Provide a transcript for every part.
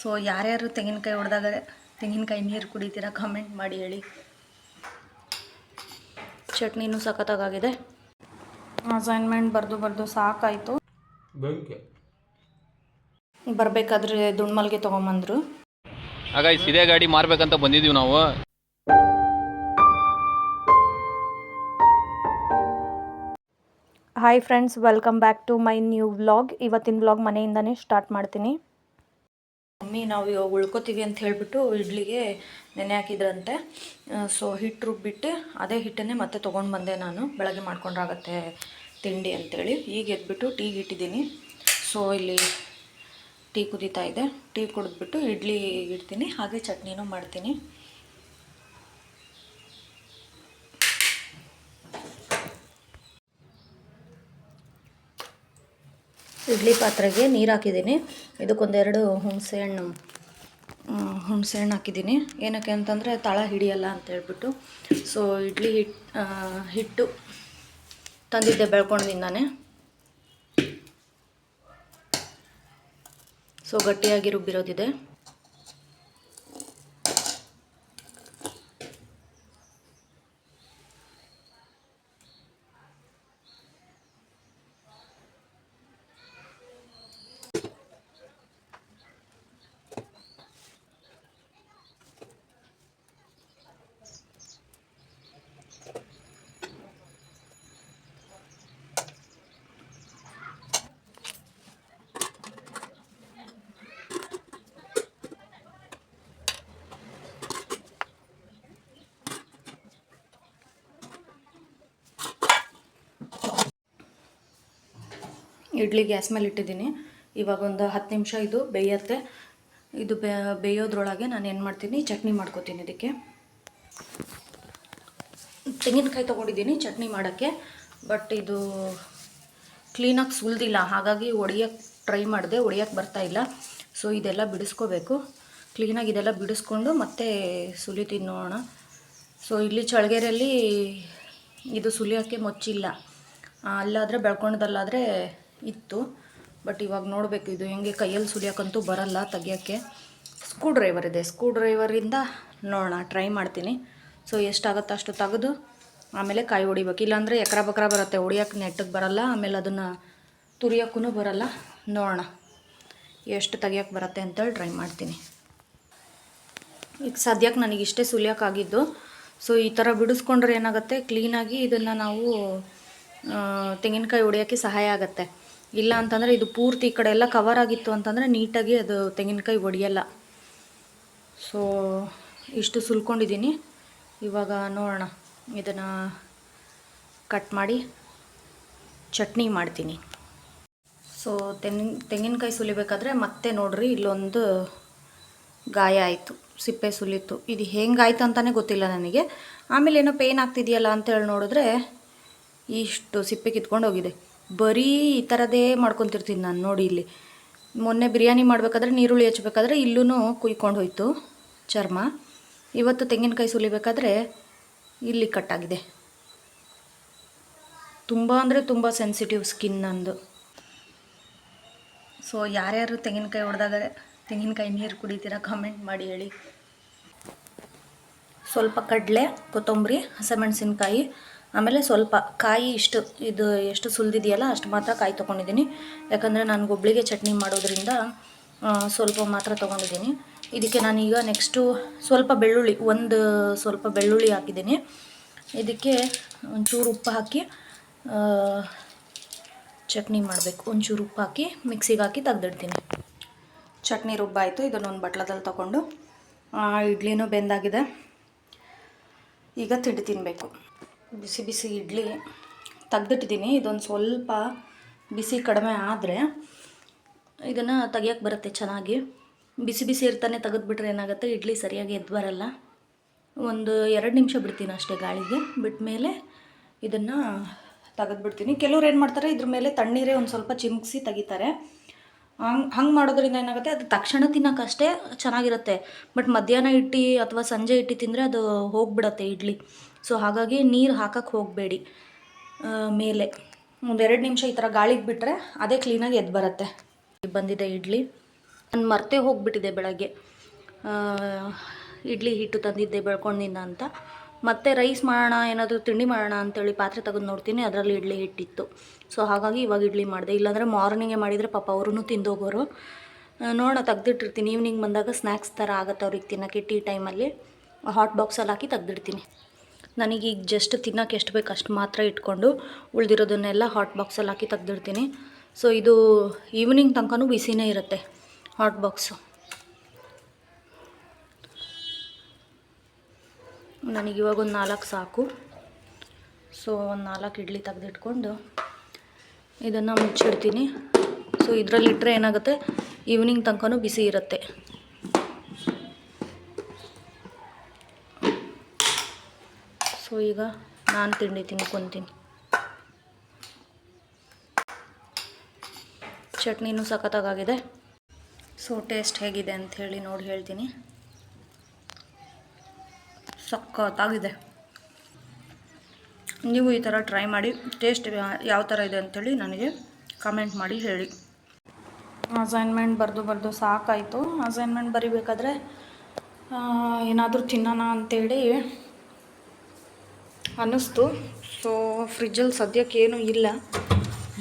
So ಯಾರ್ಯಾರು ತೆಂಗಿನಕಾಯಿ ಹೊಡೆದಾಗ ತೆಂಗಿನಕಾಯಿ ನೀರು ಕುಡಿತೀರಾ ಕಮೆಂಟ್ ಮಾಡಿ ಹೇಳಿ. ಚಟ್ನಿನೂ ಸಖತ್ತಾಗಿದೆ ಅಸೈನ್ಮೆಂಟ್ ಬರೆದು ಬರೆದು ಸಾಕಾಯಿತು. ಬೆಂಕಿ. ಬರಬೇಕಾದ್ರೆ ದುಣ್ಮಲ್ಗೆ ತೊಗೊಂಬಂದರು. ಹಾಗಾಗಿ ಇದೇ ಗಾಡಿ ಮಾರ್ಬೇಕಂತ ಬಂದಿದ್ದೀವಿ ನಾವು. Hi friends welcome back to my new vlog ಇವತ್ತಿನ ವ್ಲಾಗ್ ಮನೆಯಿಂದನೇ ಸ್ಟಾರ್ಟ್ ಮಾಡ್ತೀನಿ. ಮಮ್ಮಿ, ನಾವು ಇವಾಗ ಉಳ್ಕೋತೀವಿ ಅಂತ ಹೇಳಿಬಿಟ್ಟು ಇಡ್ಲಿಗೆ ನೆನೆ ಹಾಕಿದ್ರಂತೆ. ಸೊ ಹಿಟ್ಟು ರುಬ್ಬಿಟ್ಟು ಅದೇ ಹಿಟ್ಟನ್ನೇ ಮತ್ತೆ ತೊಗೊಂಡು ಬಂದೆ ನಾನು. ಬೆಳಗ್ಗೆ ಮಾಡ್ಕೊಂಡ್ರಾಗತ್ತೆ ತಿಂಡಿ ಅಂತೇಳಿ. ಈಗ ಎದ್ಬಿಟ್ಟು ಟೀಗೆ ಇಟ್ಟಿದ್ದೀನಿ. ಸೊ ಇಲ್ಲಿ ಟೀ ಕುದೀತಾ ಇದೆ. ಟೀ ಕುಡಿದ್ಬಿಟ್ಟು ಇಡ್ಲಿ ಇಡ್ತೀನಿ. ಹಾಗೆ ಚಟ್ನಿನೂ ಮಾಡ್ತೀನಿ. ಇಡ್ಲಿ ಪಾತ್ರೆಗೆ ನೀರು ಹಾಕಿದ್ದೀನಿ. ಇದಕ್ಕೊಂದೆರಡು ಹುಣಸೆ ಹಣ್ಣು ಹುಣಸೆ ಹಣ್ಣು ಹಾಕಿದ್ದೀನಿ. ಏನಕ್ಕೆ ಅಂತಂದರೆ ತಳ ಹಿಡಿಯಲ್ಲ ಅಂತ ಹೇಳ್ಬಿಟ್ಟು. ಸೊ ಇಡ್ಲಿ ಹಿಟ್ಟು ಹಿಟ್ಟು ತಂದಿದ್ದೆ ಬೆಳ್ಕೊಂಡಿಂದಾನೆ ಸೊ ಗಟ್ಟಿಯಾಗಿ ರುಬ್ಬಿರೋದಿದೆ. ಇಡ್ಲಿ ಗ್ಯಾಸ್ ಮೇಲೆ ಇಟ್ಟಿದ್ದೀನಿ. ಇವಾಗ ಒಂದು ಹತ್ತು ನಿಮಿಷ ಇದು ಬೇಯತ್ತೆ. ಇದು ಬೇಯೋದ್ರೊಳಗೆ ನಾನು ಏನು ಮಾಡ್ತೀನಿ, ಚಟ್ನಿ ಮಾಡ್ಕೋತೀನಿ ಇದಕ್ಕೆ. ತೆಂಗಿನಕಾಯಿ ತೊಗೊಂಡಿದ್ದೀನಿ ಚಟ್ನಿ ಮಾಡೋಕ್ಕೆ, ಬಟ್ ಇದು ಕ್ಲೀನಾಗಿ ಸುಲ್ದಿಲ್ಲ. ಹಾಗಾಗಿ ಒಡೆಯೋಕ್ಕೆ ಟ್ರೈ ಮಾಡಿದೆ ಬರ್ತಾ ಇಲ್ಲ. ಸೊ ಇದೆಲ್ಲ ಬಿಡಿಸ್ಕೋಬೇಕು. ಕ್ಲೀನಾಗಿ ಇದೆಲ್ಲ ಬಿಡಿಸ್ಕೊಂಡು ಮತ್ತೆ ಸುಲಿತೀನಿ ನೋಡೋಣ. ಸೊ ಇಲ್ಲಿ ಚಳಗೇರಲ್ಲಿ ಇದು ಸುಲಿಯೋಕ್ಕೆ ಮೊಚ್ಚಿಲ್ಲ. ಅಲ್ಲಾದರೆ ಬೆಳ್ಕೊಂಡದಲ್ಲಾದರೆ ಇತ್ತು. ಬಟ್ ಇವಾಗ ನೋಡಬೇಕು, ಇದು ಹೆಂಗೆ ಕೈಯಲ್ಲಿ ಸುಲಿಯೋಕ್ಕಂತೂ ಬರಲ್ಲ ತೆಗಿಯೋಕ್ಕೆ. ಸ್ಕ್ರೂ ಡ್ರೈವರ್ ಇದೆ. ಸ್ಕ್ರೂ ಡ್ರೈವರಿಂದ ನೋಡೋಣ ಟ್ರೈ ಮಾಡ್ತೀನಿ. ಸೊ ಎಷ್ಟಾಗುತ್ತೋ ಅಷ್ಟು ತೆಗೆದು ಆಮೇಲೆ ಕಾಯಿ ಹೊಡಿಬೇಕು. ಇಲ್ಲಾಂದರೆ ಎಕರ ಬಕ್ರ ಬರುತ್ತೆ. ಹೊಡಿಯೋಕ್ಕೆ ನೆಟ್ಟಗೆ ಬರಲ್ಲ, ಆಮೇಲೆ ಅದನ್ನು ತುರಿಯೋಕ್ಕೂ ಬರಲ್ಲ. ನೋಡೋಣ, ಎಷ್ಟು ತೆಗಿಯೋಕ್ಕೆ ಬರುತ್ತೆ ಅಂತೇಳಿ ಟ್ರೈ ಮಾಡ್ತೀನಿ. ಈಗ ಸದ್ಯಕ್ಕೆ ನನಗೆ ಇಷ್ಟೇ ಸುಲಿಯೋಕ್ಕಾಗಿದ್ದು ಸೊ ಈ ಥರ ಬಿಡಿಸ್ಕೊಂಡ್ರೆ ಏನಾಗುತ್ತೆ? ಕ್ಲೀನಾಗಿ ಇದನ್ನು ನಾವು ತೆಂಗಿನಕಾಯಿ ಹೊಡಿಯೋಕ್ಕೆ ಸಹಾಯ ಆಗುತ್ತೆ. ಇಲ್ಲ ಅಂತಂದರೆ ಇದು ಪೂರ್ತಿ ಈ ಕಡೆ ಎಲ್ಲ ಕವರ್ ಆಗಿತ್ತು ಅಂತಂದರೆ ನೀಟಾಗಿ ಅದು ತೆಂಗಿನಕಾಯಿ ಒಡೆಯಲ್ಲ. ಸೊ ಇಷ್ಟು ಸುಲ್ಕೊಂಡಿದ್ದೀನಿ. ಇವಾಗ ನೋಡೋಣ. ಇದನ್ನು ಕಟ್ ಮಾಡಿ ಚಟ್ನಿ ಮಾಡ್ತೀನಿ. ಸೊ ತೆಂಗಿನ ತೆಂಗಿನಕಾಯಿ ಸುಲಿಬೇಕಾದ್ರೆ ಮತ್ತೆ ನೋಡ್ರಿ ಇಲ್ಲೊಂದು ಗಾಯ ಆಯಿತು, ಸಿಪ್ಪೆ ಸುಲಿತು. ಇದು ಹೆಂಗಾಯ್ತು ಅಂತಲೇ ಗೊತ್ತಿಲ್ಲ ನನಗೆ. ಆಮೇಲೆ ಏನೋ ಪೇನ್ ಆಗ್ತಿದೆಯಲ್ಲ ಅಂತೇಳಿ ನೋಡಿದ್ರೆ ಇಷ್ಟು ಸಿಪ್ಪೆ ಕಿತ್ಕೊಂಡು ಹೋಗಿದೆ. ಬರೀ ಈ ಥರದೇ ಮಾಡ್ಕೊತಿರ್ತೀನಿ ನಾನು ನೋಡಿ ಇಲ್ಲಿ. ಮೊನ್ನೆ ಬಿರಿಯಾನಿ ಮಾಡಬೇಕಾದ್ರೆ ನೀರುಳ್ಳಿ ಹಚ್ಬೇಕಾದ್ರೆ ಇಲ್ಲೂ ಕುಯ್ಕೊಂಡು ಹೋಯ್ತು. ಚರ್ಮ. ಇವತ್ತು ತೆಂಗಿನಕಾಯಿ ಸುಲಿಬೇಕಾದ್ರೆ ಇಲ್ಲಿ ಕಟ್ಟಾಗಿದೆ. ತುಂಬ ಅಂದರೆ ತುಂಬ ಸೆನ್ಸಿಟಿವ್ ಸ್ಕಿನ್ ನಂದು. ಸೊ ಯಾರ್ಯಾರು ತೆಂಗಿನಕಾಯಿ ಹೊಡೆದಾಗ ತೆಂಗಿನಕಾಯಿ ನೀರು ಕುಡಿತೀರಾ ಕಮೆಂಟ್ ಮಾಡಿ ಹೇಳಿ. ಸ್ವಲ್ಪ ಕಡಲೆ, ಕೊತ್ತಂಬರಿ, ಹಸಿಮೆಣಸಿನ್ಕಾಯಿ ಆಮೇಲೆ ಸ್ವಲ್ಪ ಕಾಯಿ ಇಷ್ಟು, ಇದು ಎಷ್ಟು ಸುಲಿದಿದೆಯಲ್ಲ ಅಷ್ಟು ಮಾತ್ರ ಕಾಯಿ ತೊಗೊಂಡಿದ್ದೀನಿ. ಯಾಕಂದರೆ ನಾನು ಗೊಬ್ಬಳಿಗೆ ಚಟ್ನಿ ಮಾಡೋದ್ರಿಂದ ಸ್ವಲ್ಪ ಮಾತ್ರ ತೊಗೊಂಡಿದ್ದೀನಿ. ಇದಕ್ಕೆ ನಾನೀಗ ನೆಕ್ಸ್ಟು ಸ್ವಲ್ಪ ಬೆಳ್ಳುಳ್ಳಿ, ಒಂದು ಸ್ವಲ್ಪ ಬೆಳ್ಳುಳ್ಳಿ ಹಾಕಿದ್ದೀನಿ. ಇದಕ್ಕೆ ಒಂಚೂರು ಉಪ್ಪು ಹಾಕಿ ಚಟ್ನಿ ಮಾಡಬೇಕು. ಒಂಚೂರು ಉಪ್ಪು ಹಾಕಿ ಮಿಕ್ಸಿಗೆ ಹಾಕಿ ತೆಗ್ದಿಡ್ತೀನಿ. ಚಟ್ನಿ ರುಬ್ಬಾಯಿತು ಇದನ್ನೊಂದು ಬಟ್ಲದಲ್ಲಿ ತೊಗೊಂಡು ಇಡ್ಲಿನೂ ಬೆಂದಾಗಿದೆ. ಈಗ ತಿಂಡಿ ತಿನ್ನಬೇಕು ಬಿಸಿ ಬಿಸಿ ಇಡ್ಲಿ ತೆಗ್ದಿಟ್ಟಿದ್ದೀನಿ. ಇದೊಂದು ಸ್ವಲ್ಪ ಬಿಸಿ ಕಡಿಮೆ ಆದರೆ ಇದನ್ನು ತೆಗಿಯೋಕ್ಕೆ ಬರುತ್ತೆ ಚೆನ್ನಾಗಿ. ಬಿಸಿ ಬಿಸಿ ಇರ್ತಾನೆ ತೆಗೆದ್ಬಿಟ್ರೆ ಏನಾಗುತ್ತೆ? ಇಡ್ಲಿ ಸರಿಯಾಗಿ ಎದ್ದು ಬರಲ್ಲ. ಒಂದು ಎರಡು ನಿಮಿಷ ಬಿಡ್ತೀನಿ ಅಷ್ಟೇ ಗಾಳಿಗೆ. ಬಿಟ್ಟ ಮೇಲೆ ಇದನ್ನು ತೆಗೆದ್ಬಿಡ್ತೀನಿ. ಕೆಲವ್ರು ಏನು ಮಾಡ್ತಾರೆ? ಇದ್ರ ಮೇಲೆ ತಣ್ಣೀರೇ ಒಂದು ಸ್ವಲ್ಪ ಚಿಮ್ಕಿಸಿ ತೆಗಿತಾರೆ. ಹಂಗೆ ಹಂಗೆ ಮಾಡೋದ್ರಿಂದ ಏನಾಗುತ್ತೆ? ಅದು ತಕ್ಷಣ ತಿನ್ನೋಕ್ಕಷ್ಟೇ ಚೆನ್ನಾಗಿರುತ್ತೆ. ಬಟ್ ಮಧ್ಯಾಹ್ನ ಇಟ್ಟು ಅಥವಾ ಸಂಜೆ ಇಟ್ಟು ತಿಂದರೆ ಅದು ಹೋಗಿಬಿಡತ್ತೆ ಇಡ್ಲಿ. ಸೊ ಹಾಗಾಗಿ ನೀರು ಹಾಕಕ್ಕೆ ಹೋಗಬೇಡಿ. ಮೇಲೆ. ಒಂದೆರಡು ನಿಮಿಷ ಈ ಥರ ಗಾಳಿಗೆ ಬಿಟ್ಟರೆ ಅದೇ ಕ್ಲೀನಾಗಿ ಎದ್ದು ಬರುತ್ತೆ. ಬಂದಿದೆ ಇಡ್ಲಿ. ನಾನು ಮರ್ತೇ ಹೋಗಿಬಿಟ್ಟಿದೆ ಬೆಳಗ್ಗೆ. ಇಡ್ಲಿ ಹಿಟ್ಟು ತಂದಿದ್ದೆ ಬೆಳ್ಕೊಂಡಿಂದ ಅಂತ. ಮತ್ತೆ ರೈಸ್ ಮಾಡೋಣ, ಏನಾದರೂ ತಿಂಡಿ ಮಾಡೋಣ ಅಂತೇಳಿ ಪಾತ್ರೆ ತೆಗೆದು ನೋಡ್ತೀನಿ, ಅದರಲ್ಲಿ ಇಡ್ಲಿ ಹಿಟ್ಟಿತ್ತು. ಸೊ ಹಾಗಾಗಿ ಇವಾಗ ಇಡ್ಲಿ ಮಾಡಿದೆ. ಇಲ್ಲಾಂದರೆ ಮಾರ್ನಿಂಗೇ ಮಾಡಿದರೆ ಪಾಪ ಅವ್ರೂ ತಿಂದೋಗೋರು. ನೋಡೋಣ, ತೆಗ್ದಿಟ್ಟಿರ್ತೀನಿ. ಈವ್ನಿಂಗ್ ಬಂದಾಗ ಸ್ನ್ಯಾಕ್ಸ್ ಥರ ಆಗುತ್ತೆ ಅವ್ರಿಗೆ ತಿನ್ನೋಕ್ಕೆ ಟೀ ಟೈಮಲ್ಲಿ ಹಾಟ್ ಬಾಕ್ಸಲ್ಲಿ ಹಾಕಿ ತೆಗ್ದಿಡ್ತೀನಿ. ನನಗೀಗ ಜಸ್ಟ್ ತಿನ್ನೋಕೆ ಎಷ್ಟು ಬೇಕು ಅಷ್ಟು ಮಾತ್ರ ಇಟ್ಕೊಂಡು ಉಳಿದಿರೋದನ್ನೆಲ್ಲ ಹಾಟ್ ಬಾಕ್ಸಲ್ಲಿ ಹಾಕಿ ತೆಗ್ದಿಡ್ತೀನಿ. ಸೊ ಇದು ಈವ್ನಿಂಗ್ ತನಕನೂ ಬಿಸಿನೇ ಇರುತ್ತೆ ಹಾಟ್ ಬಾಕ್ಸು ನನಗಿವಾಗ ಒಂದು ನಾಲ್ಕು ಸಾಕು. ಸೊ ಒಂದು ನಾಲ್ಕು ಇಡ್ಲಿ ತೆಗೆದಿಟ್ಕೊಂಡು ಇದನ್ನು ಮುಚ್ಚಿಡ್ತೀನಿ. ಸೊ ಇದರಲ್ಲಿ ಇಟ್ಟರೆ ಏನಾಗುತ್ತೆ? ಈವ್ನಿಂಗ್ ತನಕನೂ ಬಿಸಿ ಇರುತ್ತೆ. ಸೊ ಈಗ ನಾನು ತಿಂಡಿ ತಿನ್ಕೊತೀನಿ. ಚಟ್ನಿನೂ ಸಖತ್ತಾಗಿದೆ ಸೊ ಟೇಸ್ಟ್ ಹೇಗಿದೆ ಅಂತ ಹೇಳಿ ನೋಡಿ ಹೇಳ್ತೀನಿ. ಸಖತ್ತಾಗಿದೆ. ನೀವು ಈ ಥರ ಟ್ರೈ ಮಾಡಿ, ಟೇಸ್ಟ್ ಯಾವ ಥರ ಇದೆ ಅಂಥೇಳಿ ನನಗೆ ಕಮೆಂಟ್ ಮಾಡಿ ಹೇಳಿ. ಅಸೈನ್ಮೆಂಟ್ ಬರೆದು ಬರೆದು ಸಾಕಾಯಿತು. ಅಸೈನ್ಮೆಂಟ್ ಬರಿಬೇಕಾದ್ರೆ ಏನಾದರೂ ತಿನ್ನೋಣ ಅಂತೇಳಿ ಅನ್ನಿಸ್ತು. ಸೊ ಫ್ರಿಜ್ಜಲ್ಲಿ ಸದ್ಯಕ್ಕೆ ಏನೂ ಇಲ್ಲ.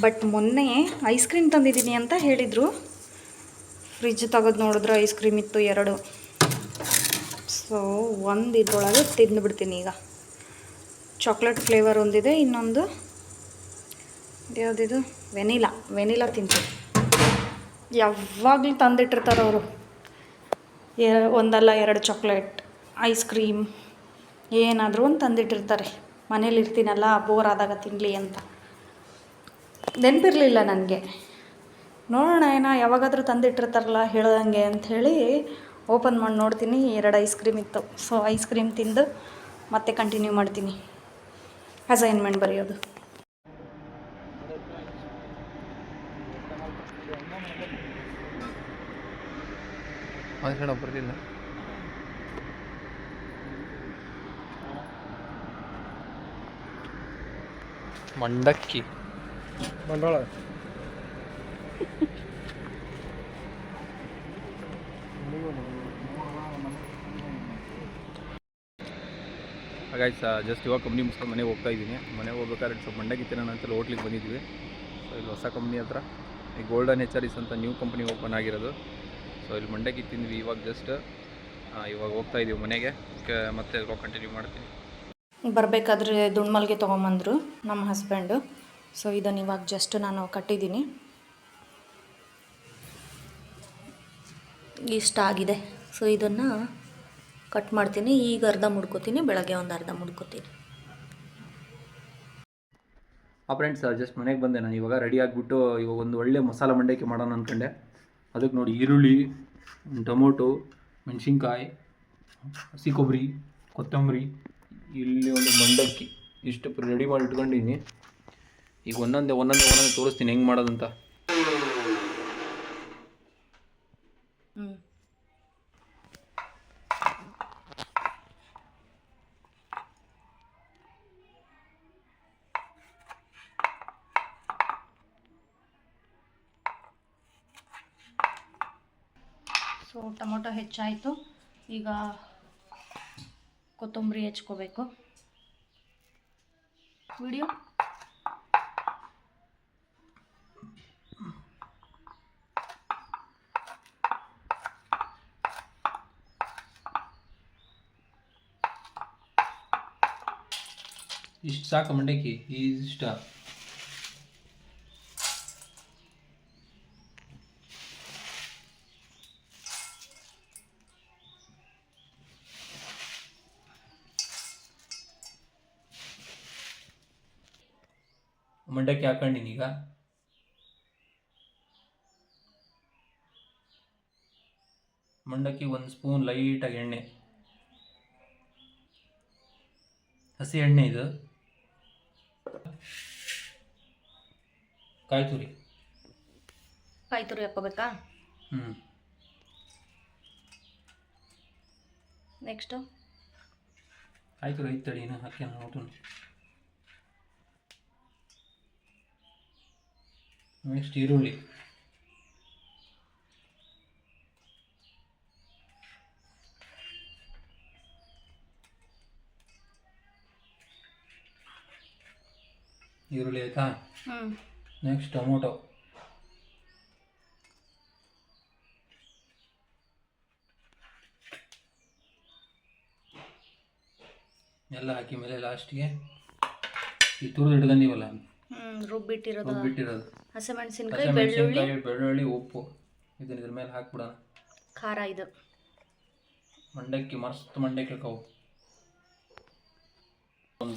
ಬಟ್ ಮೊನ್ನೆ ಐಸ್ ಕ್ರೀಮ್ ತಂದಿದ್ದೀನಿ ಅಂತ ಹೇಳಿದರು. ಫ್ರಿಜ್ ತೆಗೆದು ನೋಡಿದ್ರೆ ಐಸ್ ಕ್ರೀಮ್ ಇತ್ತು ಎರಡು. ಸೊ ಒಂದು ಇದ್ರೊಳಗೆ ತಿಂದುಬಿಡ್ತೀನಿ ಈಗ. ಚಾಕ್ಲೇಟ್ ಫ್ಲೇವರ್ ಒಂದಿದೆ, ಇನ್ನೊಂದು ಯಾವುದಿದು? ವೆನಿಲಾ ವೆನಿಲಾ ತಿಂತೀನಿ. ಯಾವಾಗಲೂ ತಂದಿಟ್ಟಿರ್ತಾರೆ ಅವರು. ಒಂದಲ್ಲ ಎರಡು ಚಾಕ್ಲೇಟ್ ಐಸ್ ಕ್ರೀಮ್ ಏನಾದರೂ ಒಂದು ತಂದಿಟ್ಟಿರ್ತಾರೆ. ಮನೇಲಿ ಇರ್ತೀನಲ್ಲ ಬೋರ್ ಆದಾಗ ತಿನ್ನಲಿ ಅಂತ. ನೆನಪಿರಲಿಲ್ಲ ನನಗೆ. ನೋಡೋಣ ಏನ ಯಾವಾಗಾದರೂ ತಂದಿಟ್ಟಿರ್ತಾರಲ್ಲ ಹೇಳ್ದಂಗೆ ಅಂಥೇಳಿ ಓಪನ್ ಮಾಡಿ ನೋಡ್ತೀನಿ, ಎರಡು ಐಸ್ ಕ್ರೀಮ್ ಇತ್ತು. ಸೊ ಐಸ್ ಕ್ರೀಮ್ ತಿಂದು ಮತ್ತೆ ಕಂಟಿನ್ಯೂ ಮಾಡ್ತೀನಿ. ಅಸೈನ್ಮೆಂಟ್ ಬರೆಯೋದು. ಅನ್ಸಣ ಮಂಡಕ್ಕಿ. ಬಂಡವಾಳ ಹಾಗಾಗಿ ಸರ್ ಜಸ್ಟ್ ಇವಾಗ ಕಂಪ್ನಿ ಮುಗಿಸ್ಕೊಂಡು ಮನೆಗೆ ಹೋಗ್ತಾ ಇದ್ದೀನಿ. ಮನೆಗೆ ಹೋಗ್ಬೇಕಾದ್ರೆ ಸ್ವಲ್ಪ ಮಂಡಕ್ಕಿ ತಿನ್ನೋಣ ಅಂತೇಳಿ ಹೋಟ್ಲಿಗೆ ಬಂದಿದ್ವಿ. ಸೊ ಇಲ್ಲಿ ಹೊಸ ಕಂಪ್ನಿ ಹತ್ರ ಈ ಗೋಲ್ಡನ್ ಎಚ್ ಆರ್ ಇಸ್ ಅಂತ ನ್ಯೂ ಕಂಪ್ನಿ ಓಪನ್ ಆಗಿರೋದು. ಸೊ ಇಲ್ಲಿ ಮಂಡಕ್ಕಿ ತಿಂದ್ವಿ ಇವಾಗ ಜಸ್ಟ್ ಇವಾಗ ಹೋಗ್ತಾ ಇದ್ದೀವಿ ಮನೆಗೆ. ಕ- ಮತ್ತೆ ಕಂಟಿನ್ಯೂ ಮಾಡ್ತೀನಿ. ಬರಬೇಕಾದ್ರೆ ದುಣ್ಮಲ್ಗೆ ತೊಗೊಂಬಂದರು ನಮ್ಮ ಹಸ್ಬೆಂಡು ಸೊ ಇದನ್ನು ಇವಾಗ ಜಸ್ಟ್ ನಾನು ಕಟ್ಟಿದ್ದೀನಿ. ಇಷ್ಟ ಆಗಿದೆ. ಸೊ ಇದನ್ನು ಕಟ್ ಮಾಡ್ತೀನಿ. ಈಗ ಅರ್ಧ ಮುಡ್ಕೋತೀನಿ. ಬೆಳಗ್ಗೆ ಒಂದು ಅರ್ಧ ಮುಡ್ಕೋತೀನಿ. ಆ ಫ್ರೆಂಡ್ಸ್ ಜಸ್ಟ್ ಮನೆಗೆ ಬಂದೆ ನಾನು. ಇವಾಗ ರೆಡಿ ಆಗಿಬಿಟ್ಟು ಇವಾಗ ಒಂದು ಒಳ್ಳೆ ಮಸಾಲೆ ಮಂಡಕ್ಕಿ ಮಾಡೋಣ ಅಂದ್ಕೊಂಡೆ ಅದಕ್ಕೆ ನೋಡಿ ಈರುಳ್ಳಿ, ಟೊಮೊಟೊ, ಮೆಣಸಿನ್ಕಾಯಿ, ಹಸಿ ಕೊಬ್ಬರಿ ಕೊತ್ತಂಬರಿ. ಇಲ್ಲಿ ಒಂದು ಮಂಡಕ್ಕಿ ಇಷ್ಟು ರೆಡಿ ಮಾಡಿ ಇಟ್ಕೊಂಡಿದ್ದೀನಿ ಈಗ ಒಂದೊಂದೇ ಒಂದೊಂದೇ ಒಂದೊಂದೇ ತೋರಿಸ್ತೀನಿ ಹೆಂಗೆ ಮಾಡೋದಂತ. ಸೊ ಟೊಮೊಟೊ ಹೆಚ್ಚಾಯಿತು. ಈಗ ಕೊತ್ತಂಬರಿ ಹೆಚ್ಕೋಬೇಕು. ವಿಡಿಯೋ ಇಷ್ಟು ಸಾಕು ಮಂಡಕ್ಕಿ ಇಷ್ಟ. ಮಂಡಕ್ಕಿ ಹಾಕೊಂಡಿನಿ ಈಗ. ಮಂಡಕ್ಕಿ ಒಂದು ಸ್ಪೂನ್ ಲೈಟಾಗಿ ಎಣ್ಣೆ. ಹಸಿ ಎಣ್ಣೆ ಇದು. ಕಾಯಿ ತುರಿ ಕಾಯಿ ತುರಿ ಹಾಕ್ಕೋಬೇಕಾ ಹ್ಞೂ ನೆಕ್ಸ್ಟು ಕಾಯಿ ತುರಿ ಐತೆ ತಡಿ ಇನ್ನೂ ಹಾಕಿ ನೋಡೋಣ ನೆಕ್ಸ್ಟ್ ಈರುಳ್ಳಿ. ಈರುಳ್ಳಿ ಆಯಿತಾ? Next tomato. ಎಲ್ಲ ಹಾಕಿ ಮೇಲೆ ಲಾಸ್ಟಿಗೆ ಈ ತುರಿದು ಹಿಡ್ಕೊಂಡಿವಲ್ಲ ರುಬ್ಬಿಟ್ಟಿರೋದು. ಬಿಟ್ಟಿರೋದು ಹಸಿಮೆಣಸಿನ್ಕಾಯಿ ಬೆಳ್ಳುಳ್ಳಿ. ಹಸಿಮೆಣಸಿನ್ಕಾಯಿ ಬೆಳ್ಳುಳ್ಳಿ ಉಪ್ಪು. ಇದನ್ನ ಇದ್ರ ಮೇಲೆ ಹಾಕ್ಬಿಡೋಣ. ಖಾರ ಇದು. ಮಂಡಕ್ಕಿ ಮಸ್ತ್ ಮಂಡಕ್ಕಿ ಕವು ಒಂದು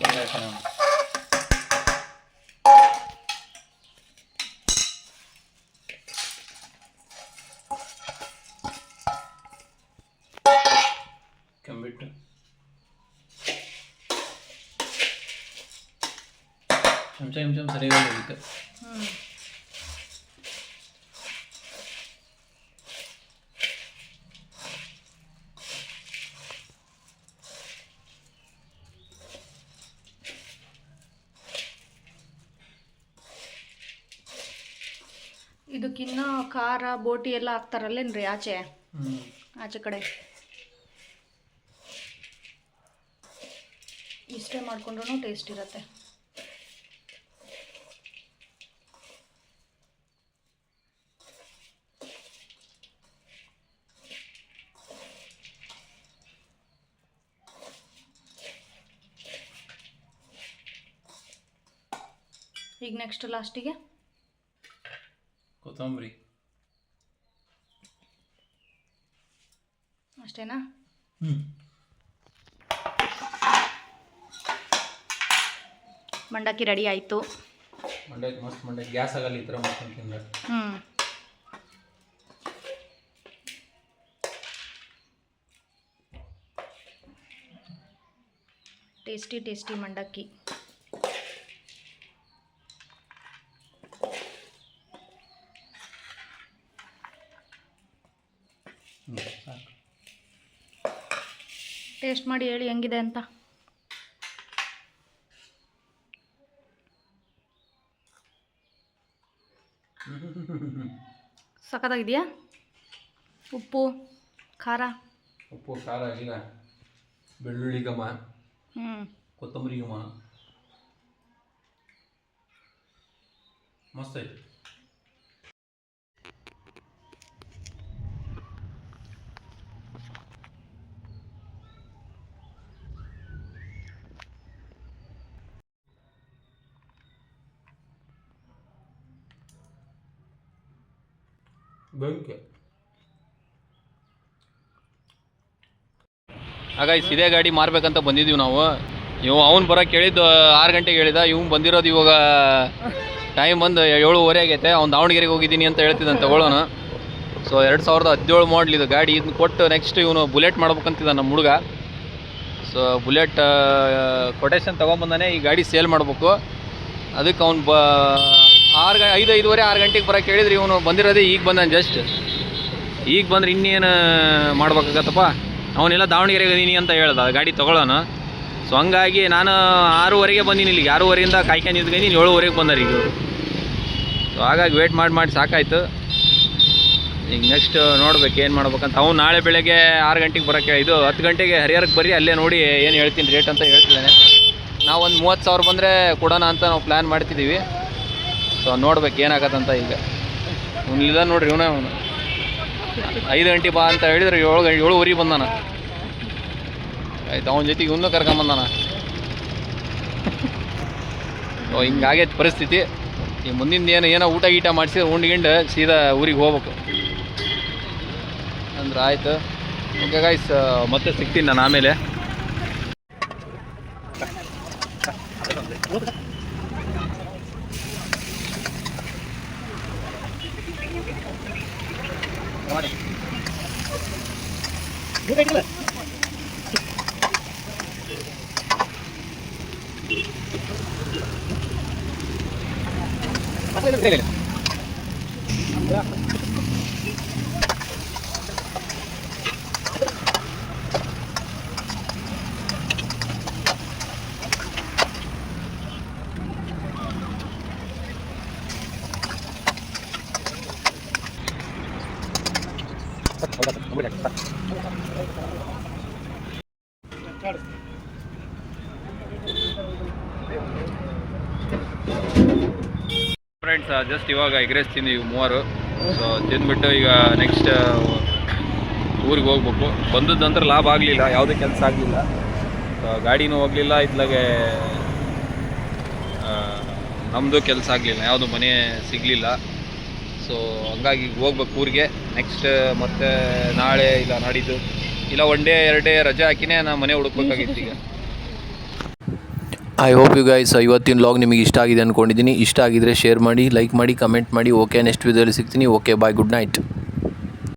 ಸರಿಯಾಗಿ ಹೋಗುತ್ತೆ ಹ್ಞೂ ಇದಕ್ಕಿನ್ನ ಖಾರ ಬೋಟಿ ಎಲ್ಲ ಹಾಕ್ತಾರಲ್ಲೇನ್ರಿ ಆಚೆ? ಆಚೆ ಕಡೆ. ಇಷ್ಟೇ ಮಾಡ್ಕೊಂಡ್ರೂ ಟೇಸ್ಟ್ ಇರುತ್ತೆ. ಈಗ ನೆಕ್ಸ್ಟ್ ಲಾಸ್ಟಿಗೆ ಕೊತ್ತಂಬರಿ. ಅಷ್ಟೇನಾ? ಹ್ಞೂ ಮಂಡಕ್ಕಿ ರೆಡಿ ಆಯಿತು. ಮಂಡಕ್ಕಿ ಮಸ್ತ್ ಮಂಡಕ್ಕಿ ಗ್ಯಾಸ್ ಆಗಲ್ಲ ಈ ಥರ ಮಾಡ್ಕೊಂಡು ತಿಂದ್ರೆ. ಹ್ಞೂ ಟೇಸ್ಟಿ ಟೇಸ್ಟಿ ಮಂಡಕ್ಕಿ ಹ್ಞೂ ಸಾಕು ಟೇಸ್ಟ್ ಮಾಡಿ ಹೇಳಿ ಹೆಂಗಿದೆ ಅಂತ. ಸಖತ್ತಾಗಿದೆಯಾ? ಉಪ್ಪು ಖಾರ? ಉಪ್ಪು ಖಾರ ಈಗ ಬೆಳ್ಳುಳ್ಳಿ ಗಮ ಹ್ಞೂ ಕೊತ್ತಂಬರಿ ಗಮ ಮಸ್ತ್ ಐತಿ. ಬೆಂಕಿ ಹಾಗಾಗಿ ಇದೇ ಗಾಡಿ ಮಾರ್ಬೇಕಂತ ಬಂದಿದ್ದೀವಿ ನಾವು. ಇವು ಅವ್ನು ಬರೋಕೆ ಹೇಳಿದ್ದು ಆರು ಗಂಟೆಗೆ ಹೇಳಿದ, ಇವ್ನು ಬಂದಿರೋದು ಇವಾಗ ಟೈಮ್ ಬಂದು ಏಳುವರೆ ಆಗೈತೆ, ಅವ್ನು ದಾವಣಗೆರೆಗೆ ಹೋಗಿದ್ದೀನಿ ಅಂತ ಹೇಳ್ತಿದ್ದಾನೆ, ತಗೊಳ್ಳೋಣ. ಸೊ ಎರಡು ಸಾವಿರದ ಹದಿನೇಳು ಮಾಡಲ್ ಇದು ಗಾಡಿ ಇದನ್ನ ಕೊಟ್ಟು ನೆಕ್ಸ್ಟ್ ಇವನು ಬುಲೆಟ್ ಮಾಡ್ಬೇಕಂತಿದ್ದ ನಮ್ಮ ಹುಡುಗ. ಸೊ ಬುಲೆಟ್ ಕೊಟೇಶನ್ ತೊಗೊಂಬಂದಾನೆ ಈ ಗಾಡಿ ಸೇಲ್ ಮಾಡಬೇಕು. ಅದಕ್ಕೆ ಅವ್ನು ಬ ಆರು ಐದು, ಐದುವರೆ, ಆರು ಗಂಟೆಗೆ ಬರೋಕೆ ಹೇಳಿದ್ರಿ ಇವನು, ಬಂದಿರೋದೇ ಈಗ ಬಂದಾನೆ ಜಸ್ಟ್ ಈಗ ಬಂದ್ರೆ ಇನ್ನೇನು ಮಾಡ್ಬೇಕಾಗತ್ತಪ್ಪ? ಅವನೆಲ್ಲ ದಾವಣಗೆರೆಗೆ ಇದೀನಿ ಅಂತ ಹೇಳ್ದ, ಗಾಡಿ ತೊಗೊಳ್ಳೋಣ ಸೊ ಹಂಗಾಗಿ ನಾನು ಆರೂವರೆಗೆ ಬಂದೀನಿ ಇಲ್ಲಿಗೆ. ಆರೂವರೆಯಿಂದ ಕಾಯ್ಕೊಂಡು ನಿಂತ್ಕೊಂಡು ಏಳುವರೆಗೆ ಬಂದರು ಈಗ. ಸೊ ಹಾಗಾಗಿ ವೇಟ್ ಮಾಡಿ ಮಾಡಿ ಸಾಕಾಯ್ತು. ಈಗ ನೆಕ್ಸ್ಟ್ ನೋಡ್ಬೇಕು ಏನು ಮಾಡ್ಬೇಕಂತ. ಅವ್ನು ನಾಳೆ ಬೆಳಗ್ಗೆ ಆರು ಗಂಟೆಗೆ ಬರೋಕ್ಕೆ ಇದು ಹತ್ತು ಗಂಟೆಗೆ ಹರಿಹರಕ್ಕೆ ಬರ್ರಿ, ಅಲ್ಲೇ ನೋಡಿ ಏನು ಹೇಳ್ತೀನಿ ರೇಟ್ ಅಂತ ಹೇಳ್ತಿದ್ದಾನೆ. ನಾವು ಒಂದು ಮೂವತ್ತು ಸಾವಿರ ಬಂದರೆ ಕೊಡೋಣ ಅಂತ ನಾವು ಪ್ಲ್ಯಾನ್ ಮಾಡ್ತಿದ್ದೀವಿ. ಸೊ ನೋಡ್ಬೇಕು ಏನಾಗತ್ತಂತ ಈಗ. ಇಲ್ಲ ನೋಡ್ರಿ ಇವನೇ ಅವನು. ಐದು ಗಂಟೆ ಬಾ ಅಂತ ಹೇಳಿದ್ರೆ ಏಳು ಗಂಟೆ ಏಳುವರೆಗೆ ಬಂದಾನ. ಆಯ್ತು, ಅವನ ಜೊತೆಗೆ ಇವನು ಕರ್ಕೊಂಬಂದಾನ ಓ ಹಿಂಗಾಗೈತೆ ಪರಿಸ್ಥಿತಿ. ಈ ಮುಂದಿನ ಏನು, ಏನೋ ಊಟ ಗೀಟ ಮಾಡಿಸಿ ಉಂಡ್ಗಿಂಡು ಸೀದಾ ಊರಿಗೆ ಹೋಗ್ಬೇಕು. ಅಂದ್ರೆ ಆಯ್ತು. ಓಕೆ ಗಾಯ್ಸ್ ಮತ್ತೆ ಸಿಗ್ತೀನಿ ನಾನು ಆಮೇಲೆ. ঢুকে গেলে ಜಸ್ಟ್ ಇವಾಗ ಎಗ್ ರೈಸ್ ತಿಂದೀವಿ ಮೂವರು. ಸೊ ತಿಂದ್ಬಿಟ್ಟು ಈಗ ನೆಕ್ಸ್ಟ್ ಊರಿಗೆ ಹೋಗ್ಬೇಕು. ಬಂದದ್ದು ನಂತರ ಲಾಭ ಆಗಲಿಲ್ಲ, ಯಾವುದೇ ಕೆಲಸ ಆಗಲಿಲ್ಲ. ಗಾಡಿನೂ ಹೋಗಲಿಲ್ಲ ಇತ್ಲಾಗೆ ನಮ್ಮದು ಕೆಲಸ ಆಗಲಿಲ್ಲ, ಯಾವುದು ಮನೆ ಸಿಗಲಿಲ್ಲ. ಸೊ ಹಂಗಾಗಿ ಹೋಗ್ಬೇಕು ಊರಿಗೆ. ನೆಕ್ಸ್ಟ್ ಮತ್ತೆ ನಾಳೆ ಇಲ್ಲ ನಾಡಿದ್ದು. ಇಲ್ಲ ಒನ್ ಡೇ ಎರಡು ಡೇ ರಜೆ ಹಾಕಿನೇ ನಾನು ಮನೆ ಹುಡುಕ್ಬೇಕಾಗಿತ್ತು ಈಗ. ಐ ಹೋಪ್ ಯು ಗೈಸ್ ಇವತ್ತಿನ ಲಾಗ್ ನಿಮಗೆ ಇಷ್ಟ ಆಗಿದೆ ಅಂದ್ಕೊಂಡಿದ್ದೀನಿ ಇಷ್ಟ ಆಗಿದ್ರೆ ಶೇರ್ ಮಾಡಿ ಲೈಕ್ ಮಾಡಿ ಕಮೆಂಟ್ ಮಾಡಿ. ಓಕೆ ನೆಕ್ಸ್ಟ್ ವಿಡಿಯೋದಲ್ಲಿ ಸಿಗ್ತೀನಿ. Okay bye good night